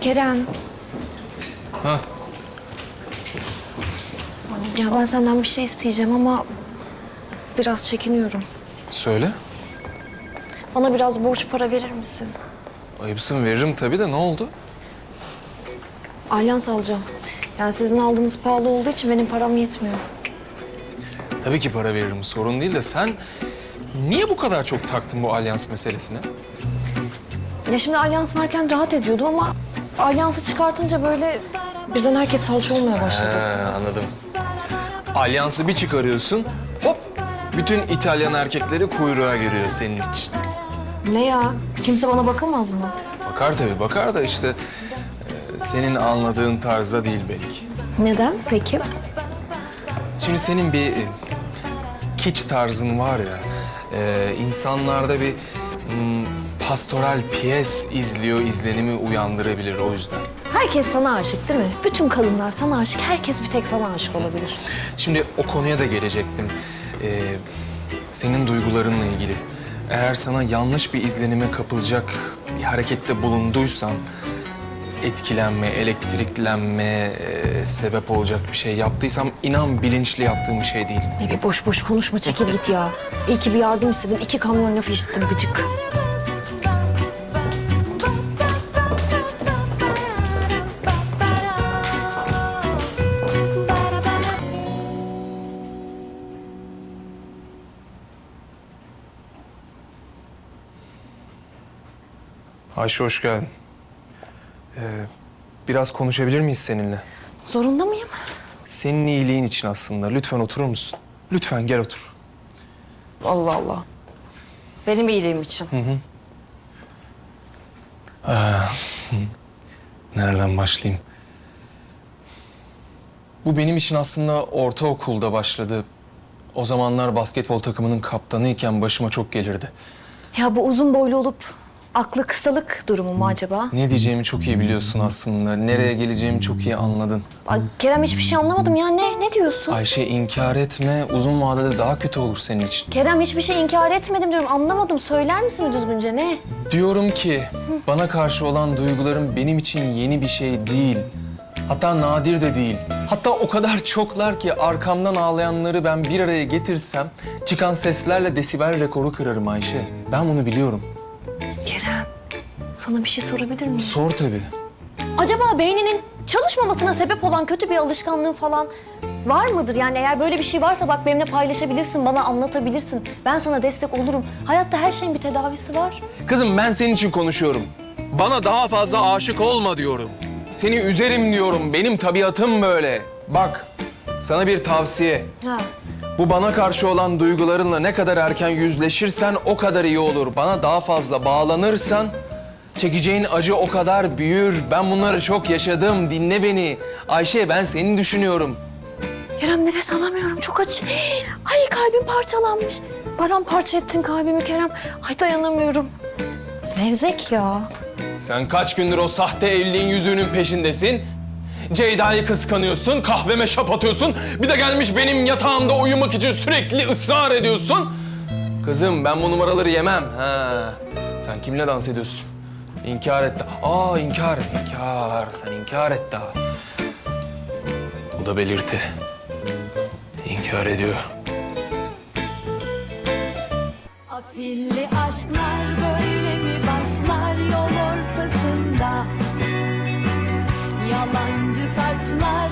Kerem. Ha, Ya ben senden bir şey isteyeceğim ama biraz çekiniyorum. söyle. Bana biraz borç para verir misin? Ayıpsın veririm tabii de ne oldu? Alyans alacağım. Yani sizin aldığınız pahalı olduğu için benim param yetmiyor. Tabii ki para veririm sorun değil de sen niye bu kadar çok taktın bu alyans meselesine? Ya şimdi alyans varken rahat ediyordum ama alyansı çıkartınca böyle birden herkes salça olmaya başladı. He, anladım. Alyansı bir çıkarıyorsun hop bütün İtalyan erkekleri kuyruğa giriyor senin için. Ne ya? Kimse bana bakamaz mı? Bakar tabii bakar da işte e, senin anladığın tarzda değil belki. Neden peki? Şimdi senin bir e, kiç tarzın var ya, e, insanlarda bir hmm, pastoral piyes izliyor izlenimi uyandırabilir o yüzden. Herkes sana aşık değil mi? Bütün kadınlar sana aşık. Herkes bir tek sana aşık olabilir. Şimdi o konuya da gelecektim. E, senin duygularınla ilgili. Eğer sana yanlış bir izlenime kapılacak bir harekette bulunduysam, etkilenme, elektriklenme e, sebep olacak bir şey yaptıysam inan bilinçli yaptığım bir şey değil. Ne bir boş boş konuşma çekil git ya. İyi ki bir yardım istedim. İki kamyon lafı işittim gıcık. Ayşe hoş geldin. Ee, biraz konuşabilir miyiz seninle? Zorunda mıyım? Senin iyiliğin için aslında. Lütfen oturur musun? Lütfen gel otur. Allah Allah. Benim iyiliğim için. Nereden başlayayım? Bu benim için aslında ortaokulda başladı. O zamanlar basketbol takımının kaptanıyken başıma çok gelirdi. Ya bu uzun boylu olup aklı kısalık durumu mu acaba? Ne diyeceğimi çok iyi biliyorsun aslında. Nereye geleceğimi çok iyi anladın. Ay, Kerem hiçbir şey anlamadım ya. Ne? Ne diyorsun? Ayşe inkar etme. Uzun vadede daha kötü olur senin için. Kerem hiçbir şey inkar etmedim diyorum. Anlamadım. Söyler misin düzgünce ne? Diyorum ki bana karşı olan duygularım benim için yeni bir şey değil. Hatta nadir de değil. Hatta o kadar çoklar ki arkamdan ağlayanları ben bir araya getirsem çıkan seslerle desibel rekoru kırarım Ayşe. Ben bunu biliyorum. Kerem, sana bir şey sorabilir miyim? Sor tabii. Acaba beyninin çalışmamasına sebep olan kötü bir alışkanlığın falan var mıdır? Yani eğer böyle bir şey varsa bak benimle paylaşabilirsin, bana anlatabilirsin. Ben sana destek olurum. Hayatta her şeyin bir tedavisi var. Kızım ben senin için konuşuyorum. Bana daha fazla aşık olma diyorum. Seni üzerim diyorum. Benim tabiatım böyle. Bak sana bir tavsiye. Ha. Bu bana karşı olan duygularınla ne kadar erken yüzleşirsen o kadar iyi olur. Bana daha fazla bağlanırsan çekeceğin acı o kadar büyür. Ben bunları çok yaşadım. Dinle beni. Ayşe ben seni düşünüyorum. Kerem nefes alamıyorum. Çok acı. Ay kalbim parçalanmış. Paramparça ettin kalbimi Kerem. Ay dayanamıyorum. Zevzek ya. Sen kaç gündür o sahte evliliğin yüzüğünün peşindesin? Ceyda'yı kıskanıyorsun, kahveme şap atıyorsun. Bir de gelmiş benim yatağımda uyumak için sürekli ısrar ediyorsun. Kızım ben bu numaraları yemem. Ha. Sen kimle dans ediyorsun? İnkar et. de- Aa inkar, inkar. Sen inkar et daha. Bu da belirti. İnkar ediyor. Afilli aşklar böyle mi başlar yol ortasında? Yalancı taçlar